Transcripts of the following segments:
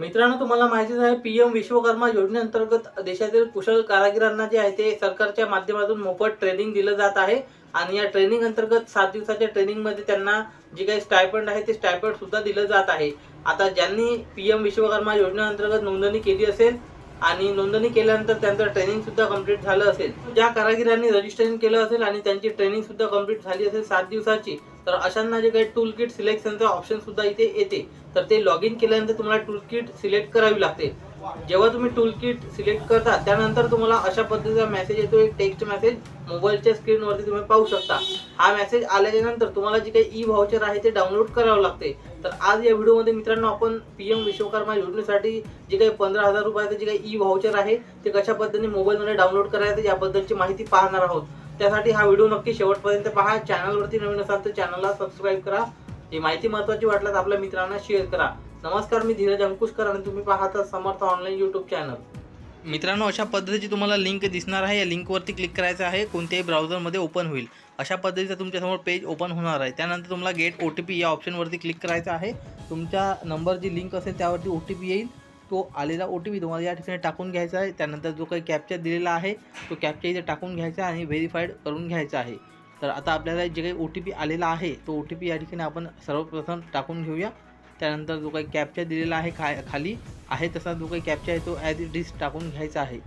मित्रांनो तुम्हाला माहितीच आहे पी एम विश्वकर्मा योजनेअंतर्गत देशातील कुशल कारागिरांना जे आहे ते सरकारच्या माध्यमातून मोफत ट्रेनिंग दिलं जात आहे. आणि या ट्रेनिंग अंतर्गत सात दिवसाच्या ट्रेनिंगमध्ये त्यांना जे काही स्टायपंड आहे ते स्टायपंड सुद्धा दिलं जात आहे. आता ज्यांनी पी एम विश्वकर्मा योजनेअंतर्गत नोंदणी केली असेल आणि नोंदणी केल्यानंतर त्यांचं ट्रेनिंग सुद्धा कंप्लीट झालं असेल. ज्या कारागिरांनी रजिस्ट्रेशन केलं असेल आणि त्यांची ट्रेनिंग सुद्धा कंप्लीट झाली असेल सात दिवसाची तर अशांना जे काही टूल किट सिलेक्शनचं ऑप्शन सुद्धा इथे येते. तर ते लॉग इन केल्यानंतर तुम्हाला टूल किट सिलेक्ट करावी लागते. जेव्हा तुम्ही टूल किट सिलेक्ट करता त्यानंतर तुम्हाला अशा पद्धतीचा मेसेज येतो एक टेक्स्ट मेसेज मोबाईलच्या स्क्रीनवरती तुम्ही पाहू शकता. हा मेसेज आल्याच्यानंतर तुम्हाला जे काही ई व्हाउचर आहे ते डाउनलोड करावं लागते. तर आज या व्हिडिओमध्ये मित्रांनो आपण पी एम विश्वकर्मा योजनेसाठी जे काही पंधरा हजार रुपयाचं जे काही ई व्हाउचर आहे ते कशा पद्धतीने मोबाईलमध्ये डाउनलोड करायचं याबद्दलची माहिती पाहणार आहोत. त्यासाठी हा व्हिडिओ नक्की शेवटपर्यंत पहा. चॅनलवरती नवीन असाल तर चॅनलला सबस्क्राईब करा. ही माहिती महत्त्वाची वाटल्यास आपल्या मित्रांना शेअर करा. नमस्कार मी धीरज अंकुशकर आणि तुम्ही पाहता समर्थ ऑनलाईन यूट्यूब चॅनल मित्रांनो अशा पद्धतीची तुम्हाला लिंक दिसणार आहे. या लिंकवरती क्लिक करायचं आहे. कोणत्याही ब्राउझरमध्ये ओपन होईल. अशा पद्धतीचं तुमच्यासमोर पेज ओपन होणार आहे. त्यानंतर तुम्हाला गेट ओ टी पी या ऑप्शनवरती क्लिक करायचं आहे. तुमच्या नंबर जी लिंक असेल त्यावरती ओ टी पी येईल. तो आलेला ओ टी पी तुम्हाला या ठिकाणी टाकून घ्यायचा आहे. त्यानंतर जो काही कॅप्चा दिलेला आहे तो कॅप्चा इथे टाकून घ्यायचा आणि व्हेरीफाईड करून घ्यायचा आहे. तर आता आपल्याला जे काही ओ टी पी आलेला आहे तो ओ टी पी या ठिकाणी आपण सर्वप्रथम टाकून घेऊया. त्यानंतर जो काही कॅप्चा दिलेला आहे खा खाली आहे तसा जो काही कॅप्चा आहे तो ॲज इट इज टाकून घ्यायचा आहे.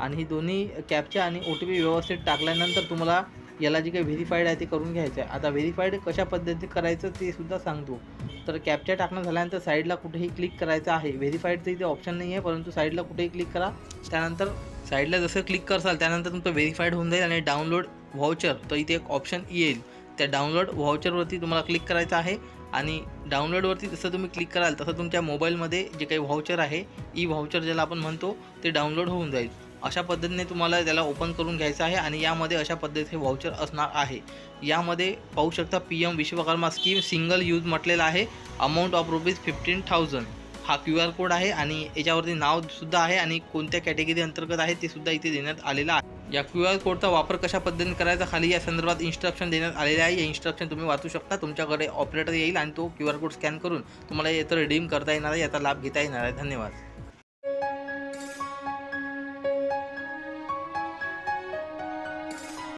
आणि ही दोन्ही कॅप्चा आणि ओ टी पी व्यवस्थित टाकल्यानंतर तुम्हाला याला जे काही व्हेरीफाईड आहे ते करून घ्यायचं आहे आता व्हेरीफाईड कशा पद्धतीने करायचं ते सुद्धा सांगतो. तर कॅप्चा टाकणं झाल्यानंतर साईडला कुठेही क्लिक करायचं आहे. व्हेरीफाईडचं इथे ऑप्शन नाही आहे परंतु साईडला कुठेही क्लिक करा. त्यानंतर साईडला जसं क्लिक करसाल त्यानंतर तुमचं व्हेरीफाईड होऊन जाईल आणि डाउनलोड व्हाउचर तर इथे एक ऑप्शन येईल. त्या डाउनलोड व्हाउचरवरती तुम्हाला क्लिक करायचं आहे. आणि डाउनलोडवरती जसं तुम्ही क्लिक कराल तसं तुमच्या मोबाईलमध्ये जे काही व्हाउचर आहे ई व्हाउचर ज्याला आपण म्हणतो ते डाउनलोड होऊन जाईल. अशा पद्धतीने तुम्हाला त्याला ओपन करून घ्यायचं आहे आणि यामध्ये अशा पद्धतीचे व्हाउचर असणार आहे. यामध्ये पाहू शकता P M Vishwakarma scheme single use म्हटलेला आहे. Amount of rupees fifteen thousand हा क्यू आर कोड आहे आणि याच्यावरती नावसुद्धा आहे आणि कोणत्या कॅटेगरी अंतर्गत आहे ते सुद्धा इथे देण्यात आलेलं आहे. या क्यू आर कोडचा वापर कशा पद्धतीने करायचा खाली या संदर्भात इन्स्ट्रक्शन देण्यात आलेले आहे. या इन्स्ट्रक्शन तुम्ही वाचू शकता. तुमच्याकडे ऑपरेटर येईल आणि तो क्यू आर कोड स्कॅन करून तुम्हाला याचं रिडीम करता येणार आहे. याचा लाभ घेता येणार आहे. धन्यवाद.